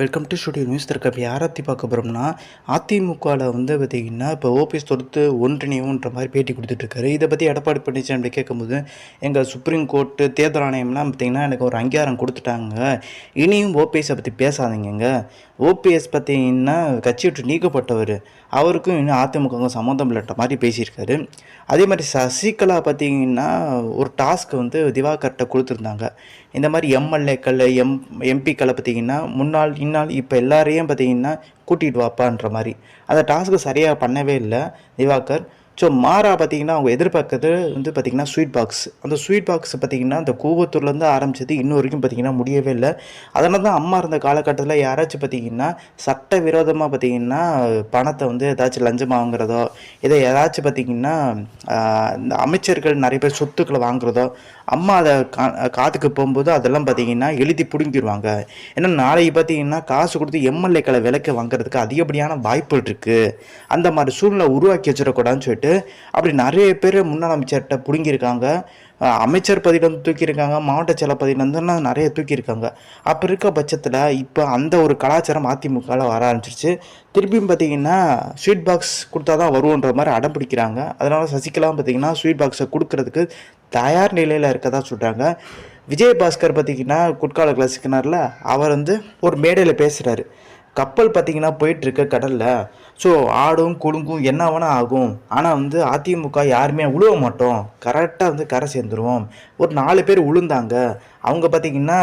Welcome to studio news இருக்க இப்போ யாரை பற்றி பார்க்க போகிறோம்னா அதிமுகவில் வந்து பார்த்திங்கன்னா இப்போ ஓபிஎஸ் தொடுத்து ஒன்றிணைவுன்ற மாதிரி பேட்டி கொடுத்துட்ருக்காரு. இதை பற்றி எடப்பாடி பழனிசாமி கேட்கும்போது எங்கள் சுப்ரீம் கோர்ட்டு தேர்தல் ஆணையம்லாம் பார்த்திங்கன்னா எனக்கு ஒரு அங்கீகாரம் கொடுத்துட்டாங்க. இனியும் ஓபிஎஸை பற்றி பேசாதீங்கங்க. ஓபிஎஸ் பார்த்தீங்கன்னா கட்சி விட்டு நீக்கப்பட்டவர். அவருக்கும் இன்னும் அதிமுக சம்மந்தம் இல்லைன்ற மாதிரி பேசியிருக்காரு. அதே மாதிரி சசிகலா பார்த்தீங்கன்னா ஒரு டாஸ்க் வந்து திவாகர்கிட்ட கொடுத்துருந்தாங்க. இந்த மாதிரி எம்எல்ஏக்கள் எம் எம்பிக்களை பார்த்தீங்கன்னா முன்னாள் பின்னால் இப்போ எல்லாரையும் பார்த்தீங்கன்னா கூட்டிகிட்டு வாப்பான்ற மாதிரி. அந்த டாஸ்க்கு சரியாக பண்ணவே இல்லை திவாகர். ஸோ மாறா பார்த்தீங்கன்னா அவங்க எதிர்பார்க்கறது வந்து பார்த்திங்கன்னா ஸ்வீட் பாக்ஸ் அந்த ஸ்வீட் பாக்ஸ் பார்த்திங்கன்னா அந்த கூவத்தூர்லேருந்து ஆரம்பிச்சது இன்ன வரைக்கும் பார்த்திங்கன்னா முடியவே இல்லை. அதனால தான் அம்மா இருந்த காலகட்டத்தில் யாராச்சும் பார்த்திங்கன்னா சட்ட விரோதமாக பார்த்திங்கன்னா பணத்தை வந்து ஏதாச்சும் லஞ்சம் வாங்குறதோ இதை ஏதாச்சும் பார்த்திங்கன்னா இந்த அமைச்சர்கள் நிறைய பேர் சொத்துக்களை வாங்குறதோ அம்மா அதை கா காத்துக்கு போகும்போது அதெல்லாம் பார்த்தீங்கன்னா எழுதி பிடுங்கிடுவாங்க ஏன்னா நாளைக்கு பார்த்தீங்கன்னா காசு கொடுத்து எம்எல்ஏக்களை விலைக்கு வாங்குறதுக்கு அதிகப்படியான வாய்ப்புகள் இருக்குது அந்த மாதிரி சூழ்நிலை உருவாக்கி வச்சிடக்கூடாதுன்னு சொல்லிட்டு அப்படி நிறைய பேர் முன்னாள் அமைச்சர்கிட்ட பிடுங்கியிருக்காங்க. அமைச்சர் பதவியிலேருந்து தூக்கியிருக்காங்க மாவட்ட செயல பதவியிலேருந்துலாம் நிறைய தூக்கியிருக்காங்க. அப்போ இருக்க பட்சத்தில் இப்போ அந்த ஒரு கலாச்சாரம் அதிமுகவில் வர ஆரம்பிச்சிருச்சு. திருப்பியும் பார்த்தீங்கன்னா ஸ்வீட் பாக்ஸ் கொடுத்தா தான் வருவோன்ற மாதிரி அடம் பிடிக்கிறாங்க. அதனால் சசிகலாம் பார்த்தீங்கன்னா ஸ்வீட் பாக்ஸை கொடுக்கறதுக்கு தயார் நிலையில் இருக்கதா சொல்கிறாங்க விஜய் பாஸ்கர் பார்த்தீங்கன்னா குட்கால கிளாசிக்கினார்ல அவர் வந்து ஒரு மேடையில் பேசுகிறாரு கப்பல் பார்த்தீங்கன்னா போயிட்டுருக்கு கடலில். ஸோ ஆடும் குலுங்கும் என்ன வேணால் ஆகும். ஆனால் வந்து அதிமுக யாருமே உழுவ மாட்டோம். கரெக்டாக வந்து கரை சேர்ந்துருவோம். ஒரு நாலு பேர் உளுந்தாங்க. அவங்க பார்த்தீங்கன்னா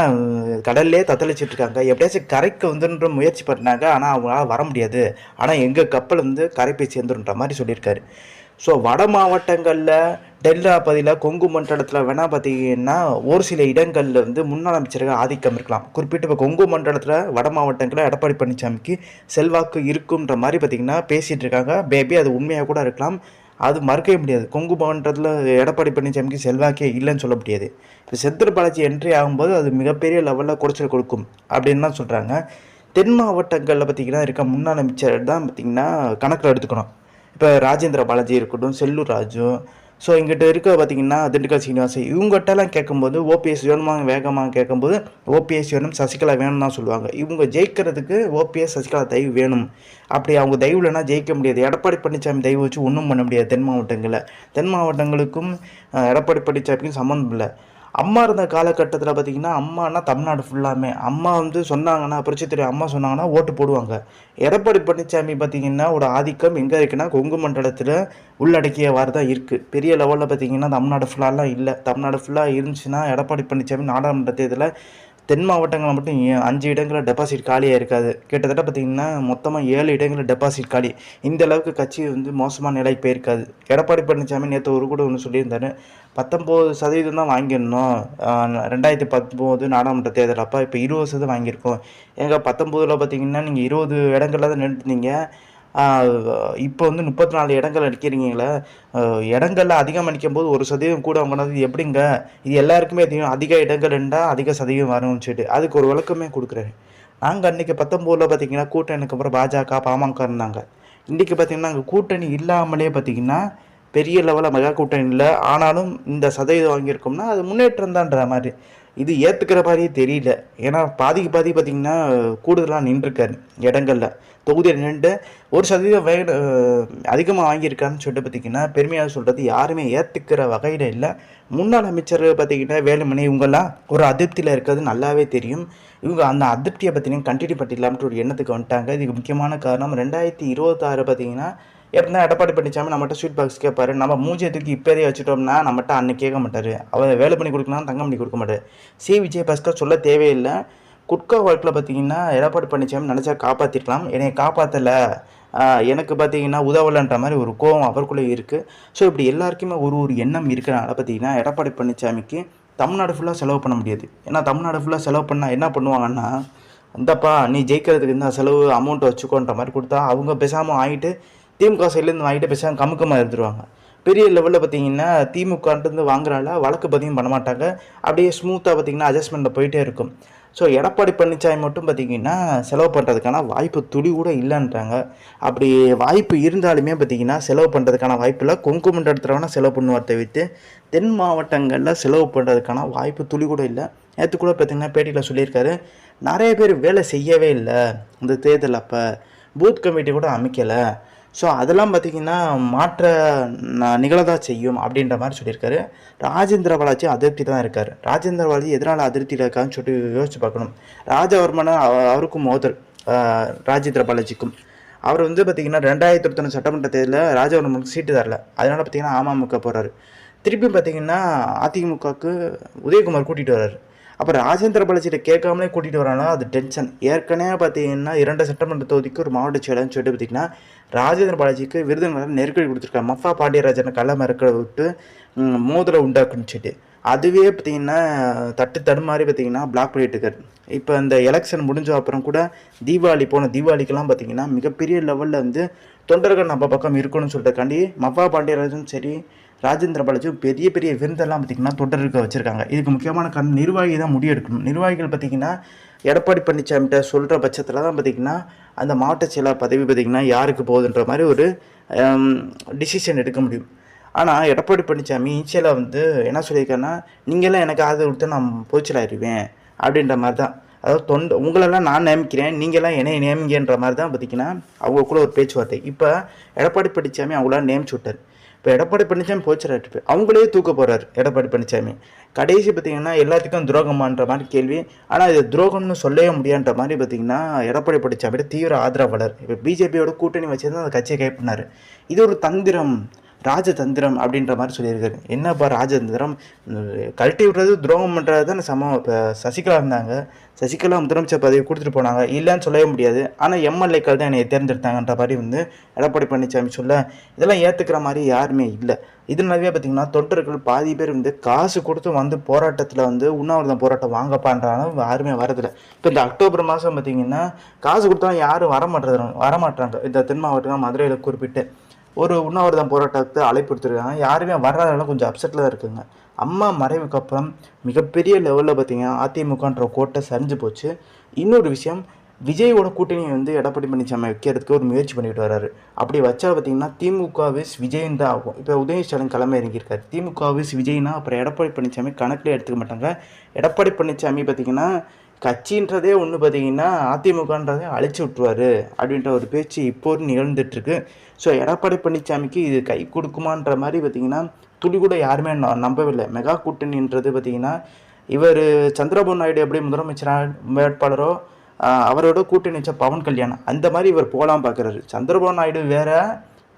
கடல்லே தத்தளிச்சிட்ருக்காங்க. எப்படியாச்சும் கரைக்கு வந்துன்ற முயற்சி பண்ணாங்க. ஆனால் அவங்களால வர முடியாது. ஆனால் எங்கள் கப்பல் வந்து கரை போய் சேர்ந்துருன்ற மாதிரி சொல்லியிருக்காரு. ஸோ வட மாவட்டங்களில் டெல்டா பகுதியில் கொங்கு மண்டலத்தில் வேணால் பார்த்தீங்கன்னா ஒரு சில இடங்களில் வந்து முன்னாள் அமைச்சர்கள் ஆதிக்கம் இருக்கலாம். குறிப்பிட்டு இப்போ கொங்கு மண்டலத்தில் வட மாவட்டங்களில் எடப்பாடி பழனிசாமிக்கு செல்வாக்கு இருக்குன்ற மாதிரி பார்த்தீங்கன்னா பேசிகிட்டு இருக்காங்க. பேபி அது உண்மையாக கூட இருக்கலாம். அது மறுக்கவே முடியாது. கொங்கு மாவட்டத்தில் எடப்பாடி பழனிசாமிக்கு செல்வாக்கே இல்லைன்னு சொல்ல முடியாது. இப்போ செந்தில் பாலாஜி என்ட்ரி ஆகும்போது அது மிகப்பெரிய லெவலில் குறைச்சல் கொடுக்கும் அப்படின்னு தான் சொல்கிறாங்க தென் மாவட்டங்களில் பார்த்தீங்கன்னா இருக்க முன்னாள் அமைச்சர் தான் பார்த்திங்கன்னா கணக்கில் எடுத்துக்கணும். இப்போ ராஜேந்திர பாலாஜி இருக்கட்டும் செல்லூர் ராஜு ஸோ இங்கிட்ட இருக்க பார்த்தீங்கன்னா திண்டுக்கல் சீனிவாசன் இவங்ககிட்டலாம் கேட்கும்போது ஓபிஎஸ் வேணுமா வேகமாக கேட்கும்போது ஓபிஎஸ் வேணும் சசிகலா வேணும் தான் சொல்லுவாங்க. இவங்க ஜெயிக்கிறதுக்கு ஓபிஎஸ் சசிகலா தயவு வேணும். அப்படி அவங்க தயவு இல்லைன்னா ஜெயிக்க முடியாது. எடப்பாடி பழனிசாமி தயவு வச்சு ஒன்றும் பண்ண முடியாது. தென் மாவட்டங்களில். தென் மாவட்டங்களுக்கும் எடப்பாடி பழனிசாமிக்கும் சம்மந்தம் இல்லை. அம்மா இருந்த காலகட்டத்தில் பார்த்தீங்கன்னா அம்மானா தமிழ்நாடு ஃபுல்லாமே அம்மா வந்து சொன்னாங்கன்னா புரட்சித்துறை அம்மா சொன்னாங்கன்னா ஓட்டு போடுவாங்க. எடப்பாடி பழனிசாமி பார்த்தீங்கன்னா ஒரு ஆதிக்கம் எங்கே இருக்குன்னா கொங்கு மண்டலத்தில் உள்ளடக்கியவாறு தான் இருக்குது பெரிய லெவலில் பார்த்தீங்கன்னா தமிழ்நாடு ஃபுல்லாலாம் இல்லை. தமிழ்நாடு ஃபுல்லாக இருந்துச்சுன்னா எடப்பாடி பழனிசாமி நாடாளுமன்ற தேர்தலில் தென் மாவட்டங்களில் மட்டும் அஞ்சு இடங்களில் டெபாசிட் காலியாக இருக்காது. கிட்டத்தட்ட பார்த்தீங்கன்னா மொத்தமாக ஏழு இடங்களில் டெபாசிட் காலி. இந்த அளவுக்கு கட்சி வந்து மோசமான நிலை போயிருக்காது. எடப்பாடி பழனிசாமி நேற்று ஒரு கூட ஒன்று சொல்லியிருந்தாரு. பத்தொம்போது சதவீதம் தான் வாங்கியிருந்தோம் ரெண்டாயிரத்தி பத்தொம்போது நாடாளுமன்ற தேர்தல். அப்போ இப்போ இருபது சதவீதம் வாங்கியிருக்கோம். எங்கள் பத்தொம்போதில் பார்த்தீங்கன்னா நீங்கள் இருபது இடங்களில் தான் நின்றுருந்தீங்க இப்போ வந்து முப்பத்தி நாலு இடங்கள் அடிக்கிறீங்களே இடங்களில் இடங்கள்ல அதிகம் அடிக்கும் போது ஒரு சதவீதம் கூட வாங்கினது எப்படிங்க? இது எல்லாருக்குமே தெரியும் அதிக இடங்கள் இருந்தால் அதிக சதவீதம் வரும்னு சொல்லிட்டு. அதுக்கு ஒரு விளக்கமே கொடுக்குறாரு. நாங்கள் அன்றைக்கி பத்தொம்போதில் பார்த்தீங்கன்னா கூட்டணிக்கு அப்புறம் பாஜக பாமக இருந்தாங்க. இன்றைக்கி பார்த்தீங்கன்னா அங்கே கூட்டணி இல்லாமலே பார்த்தீங்கன்னா பெரிய லெவலில் மெகா கூட்டணி இல்லை. ஆனாலும் இந்த சதவீதம் வாங்கியிருக்கோம்னா அது முன்னேற்றம் தான்ற மாதிரி. இது ஏற்றுக்கிற மாதிரியே தெரியல. ஏன்னா பாதிக்கு பாதி பார்த்திங்கன்னா கூடுதலாக நின்றுருக்காரு இடங்களில். தொகுதியில் நின்று ஒரு சதவீதம் வே அதிகமாக வாங்கியிருக்காருன்னு சொல்லிட்டு பார்த்தீங்கன்னா பெருமையாக சொல்கிறது யாருமே ஏற்றுக்கிற வகையில் இல்லை. முன்னாள் அமைச்சர் பார்த்தீங்கன்னா வேலுமணி இவங்கெல்லாம் ஒரு அதிருப்தியில் இருக்கிறது நல்லாவே தெரியும். இவங்க அந்த அதிருப்தியை பார்த்தீங்கன்னா கண்டினியூ பண்ணிடலாம்ன்ற ஒரு எண்ணத்துக்கு வந்துட்டாங்க. இதுக்கு முக்கியமான காரணம் ரெண்டாயிரத்தி இருபத்தாறு பார்த்திங்கன்னா எப்படின்னா எடப்பாடி பழனிசாமி நம்மகிட்ட ஸ்வீட் பாக்ஸ் கேட்பாரு நம்ம மூஞ்சியை தூக்கி இப்போதே வச்சுட்டோம்னா நம்மகிட்ட அன்னைக்கு கேட்க மாட்டார். அவர் வேலை பண்ணி கொடுக்கலாம் தங்கம் பண்ணி கொடுக்க மாட்டார். சி. விஜய் பாஸ்கர் சொல்ல தேவையில்லை. குட்கா வழக்கில் பார்த்தீங்கன்னா எடப்பாடி பழனிசாமி நினச்சா காப்பாற்றிருக்கலாம் என்னை காப்பாற்றலை எனக்கு பார்த்தீங்கன்னா உதவலைன்ற மாதிரி ஒரு கோவம் அவருக்குள்ளே இருக்குது ஸோ இப்படி எல்லாருக்குமே ஒரு ஒரு எண்ணம் இருக்கிறனால பார்த்தீங்கன்னா எடப்பாடி பழனிசாமிக்கு தமிழ்நாடு ஃபுல்லாக செலவு பண்ண முடியாது. ஏன்னா தமிழ்நாடு ஃபுல்லாக செலவு பண்ணால் என்ன பண்ணுவாங்கன்னா இந்தப்பா நீ ஜெயிக்கிறதுக்கு இந்த செலவு அமௌண்ட் வச்சுக்கோன்ற மாதிரி கொடுத்தா அவங்க பேசாமல் ஆகிட்டு திமுக சைட்லேருந்து வாங்கிட்டு பேசாமல் கமுக்கமாக எடுத்துருவாங்க. பெரிய லெவலில் பார்த்தீங்கன்னா திமுகன்ட்டு வாங்குறால வழக்கு பதிவும் பண்ண மாட்டாங்க. அப்படியே ஸ்மூத்தாக பார்த்தீங்கன்னா அட்ஜஸ்ட்மெண்ட்டில் போயிட்டே இருக்கும். ஸோ எடப்பாடி பழனிசாமி மட்டும் பார்த்தீங்கன்னா செலவு பண்ணுறதுக்கான வாய்ப்பு துளி கூட இல்லைன்றாங்க. அப்படி வாய்ப்பு இருந்தாலுமே பார்த்தீங்கன்னா செலவு பண்ணுறதுக்கான வாய்ப்பு இல்லை. கொங்கு மண்டலத்தில் வேணால் செலவு பண்ணுவார் தவிர்த்து தென் மாவட்டங்களில் செலவு பண்ணுறதுக்கான வாய்ப்பு துளி கூட இல்லை. நேற்று கூட பார்த்தீங்கன்னா பேட்டியில் சொல்லியிருக்காரு நிறைய பேர் வேலை செய்யவே இல்லை. இந்த தேர்தல் அப்போ பூத் கமிட்டி கூட அமைக்கலை. ஸோ அதெல்லாம் பார்த்திங்கன்னா மாற்ற ந- நிகழதான் செய்யும் அப்படின்ற மாதிரி சொல்லியிருக்காரு. ராஜேந்திர பாலாஜி அதிருப்தி தான் இருக்கார். ராஜேந்திர பாலாஜி எதனால் அதிருப்தியில் இருக்கான்னு சொல்லிட்டு யோசிச்சு பார்க்கணும். ராஜவர்மனை அவருக்கும் மோதல் ராஜேந்திர பாலாஜிக்கும். அவர் வந்து பார்த்திங்கன்னா ரெண்டாயிரத்தி இருபத்தொன்று சட்டமன்ற தேர்தலில் ராஜவர்மனுக்கு சீட்டு தரல. அதனால் பார்த்திங்கன்னா அமமுக போகிறாரு திருப்பி பார்த்திங்கன்னா அதிமுகவுக்கு உதயகுமார் கூட்டிகிட்டு வர்றாரு. அப்புறம் ராஜேந்திர பாலாஜிட்ட கேட்காமலே கூட்டிகிட்டு வரானா? அது டென்ஷன். ஏற்கனவே பார்த்தீங்கன்னா இரண்டு சட்டமன்ற தொகுதிக்கு ஒரு மாவட்ட செயலர்னு சொல்லிட்டு பார்த்தீங்கன்னா ராஜேந்திர பாலாஜிக்கு விருதுநகர் நெருக்கடி கொடுத்துருக்காங்க மஃபா பாண்டியராஜனை கள்ள மறக்க விட்டு ம், மோதலை உண்டாக்குன்னு சொல்லிட்டு. அதுவே பார்த்தீங்கன்னா தட்டு தடுமாறி பார்த்தீங்கன்னா பிளாக் பண்ணிட்டு இருக்காரு. இப்போ இந்த எலெக்ஷன் முடிஞ்ச அப்புறம் கூட தீபாவளி போன தீபாவளிக்கெல்லாம் பார்த்தீங்கன்னா மிகப்பெரிய லெவலில் வந்து தொண்டர்கள் நம்ம பக்கம் இருக்கணும்னு சொல்லிட்டுக்காண்டி மஃபா பாண்டியராஜனும் சரி ராஜேந்திர பாலாஜியும் பெரிய பெரிய விருந்தெல்லாம் பார்த்திங்கன்னா தொண்டருக்கு வச்சுருக்காங்க. இதுக்கு முக்கியமான காரணம் நிர்வாகி தான் முடிவெடுக்கணும் நிர்வாகிகள் பார்த்திங்கன்னா எடப்பாடி பழனிசாமிகிட்ட சொல்கிற பட்சத்தில் தான் பார்த்திங்கன்னா அந்த மாவட்ட செயலாளர் பதவி பார்த்திங்கன்னா யாருக்கு போகுதுன்ற மாதிரி ஒரு டிசிஷன் எடுக்க முடியும். ஆனால் எடப்பாடி பழனிசாமி இனிஷியலாக வந்து என்ன சொல்லியிருக்காருன்னா நீங்களாம் எனக்கு ஆதரவு கொடுத்து நான் பொதுச்சலாயிருவேன் அப்படின்ற மாதிரி தான். அதாவது தொண்டு உங்களெல்லாம் நான் நியமிக்கிறேன் நீங்களாம் என்னை நியமிங்கன்ற மாதிரி தான் பார்த்திங்கன்னா அவங்களுக்குள்ள ஒரு பேச்சுவார்த்தை. இப்போ எடப்பாடி பழனிசாமி அவங்களாம் நியமிச்சு விட்டார். இப்போ எடப்பாடி பழனிசாமி போச்சுறாரு அவங்களே தூக்க போகிறார் எடப்பாடி பழனிசாமி. கடைசி பார்த்தீங்கன்னா எல்லாத்துக்கும் துரோகமான்ற மாதிரி கேள்வி. ஆனால் இது துரோகம்னு சொல்லவே முடியான்ற மாதிரி பார்த்தீங்கன்னா எடப்பாடி பழனிசாமியோட தீவிர ஆதரவாளர். இப்போ பிஜேபியோட கூட்டணி வச்சு தான் அந்த கட்சியை கைப்பற்றினார். இது ஒரு தந்திரம். ராஜதந்திரம் அப்படின்ற மாதிரி சொல்லியிருக்காரு. என்னப்பா ராஜதந்திரம்? கழட்டி விடுறது துரோகம் பண்ணுறது தான் சமம். இப்போ சசிகலா இருந்தாங்க. சசிகலா முதலமைச்சர் பதவி கொடுத்துட்டு போனாங்க. இல்லைன்னு சொல்லவே முடியாது. ஆனால் எம்எல்ஏக்கள் தான் என்னை தேர்ந்தெடுத்தாங்கன்ற மாதிரி வந்து எடப்பாடி பழனிசாமி சொல்ல இதெல்லாம் ஏற்றுக்கிற மாதிரி யாருமே இல்லை. இதனாலவே பார்த்தீங்கன்னா தொண்டர்கள் பாதி பேர் வந்து காசு கொடுத்து வந்து போராட்டத்தில் வந்து உண்ணாவிரதம் போராட்டம் வாங்கப்பான்றாலும் யாருமே வரதில்லை. இப்போ இந்த அக்டோபர் மாதம் பார்த்தீங்கன்னா காசு கொடுத்தா யாரும் வரமாட்டுறாங்க வரமாட்டாங்க. இந்த தென் மாவட்டம் மதுரையில் குறிப்பிட்டு. ஒரு உண்ணாவிரதம் போராட்டத்தை அழைப்பு எடுத்துருக்காங்க யாருமே வர்றதால கொஞ்சம் அப்செட்டில் தான் இருக்குங்க. அம்மா மறைவுக்கு அப்புறம் மிகப்பெரிய லெவலில் பார்த்தீங்கன்னா அதிமுகன்ற கோட்டை சரிஞ்சு போச்சு. இன்னொரு விஷயம் விஜயோட கூட்டணியை வந்து எடப்பாடி பழனிசாமி வைக்கிறதுக்கு ஒரு முயற்சி பண்ணிட்டு வர்றாரு அப்படி வச்சா பார்த்தீங்கன்னா திமுக விஸ் விஜயன் தான் ஆகும். இப்போ உதய ஸ்டாலின் கிளம்ப இறங்கியிருக்காரு. திமுக விஸ் விஜய்னா அப்புறம் எடப்பாடி பழனிசாமி கணக்கில் எடுத்துக்க மாட்டாங்க. எடப்பாடி பழனிசாமி பார்த்தீங்கன்னா கட்சின்றதே ஒன்று பார்த்தீங்கன்னா அதிமுகன்றதை அழிச்சு விட்ருவாரு அப்படின்ற ஒரு பேச்சு இப்போது நிகழ்ந்துட்டுருக்கு. ஸோ எடப்பாடி பழனிசாமிக்கு இது கை கொடுக்குமான்ற மாதிரி பார்த்தீங்கன்னா துளி கூட யாருமே ந- நம்பவில்லை. மெகா கூட்டணின்றது பார்த்தீங்கன்னா இவர் சந்திரபாபு நாயுடு எப்படி முதலமைச்சரான வேட்பாளரோ அவரோட கூட்டணி வச்ச பவன் கல்யாணம் அந்த மாதிரி இவர் போகலாம் பார்க்குறாரு சந்திரபாபு நாயுடு வேற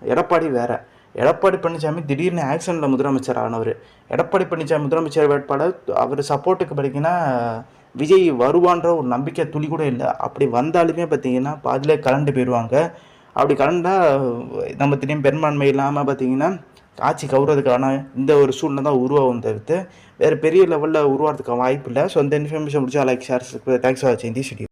எடப்பாடி வேற. எடப்பாடி பழனிசாமி திடீர்னு ஆக்ஷனில் முதலமைச்சர் ஆனவர். எடப்பாடி பழனிசாமி முதலமைச்சர் வேட்பாளர் அவர் சப்போர்ட்டுக்கு பார்த்தீங்கன்னா விஜய் வருவான்ற ஒரு நம்பிக்கை துளி கூட இல்லை. அப்படி வந்தாலுமே பார்த்தீங்கன்னா பாதியிலே கலண்டு போயிடுவாங்க. அப்படி கலண்டா நம்ம திடீர்னு பெரும்பான்மை இல்லாமல் பார்த்தீங்கன்னா ஆட்சி கவுறதுக்கான இந்த ஒரு சூழ்நிலை தான் உருவாகும் தவிர்த்து வேறு பெரிய லெவலில் உருவாகிறதுக்கு வாய்ப்பு இல்லை. ஸோ இந்த இன்ஃபர்மேஷன் முடிச்சா லைக் ஷேர் தேங்க்ஸ் ஃபார் வாட்சிங் தி ஸ்டுடியோ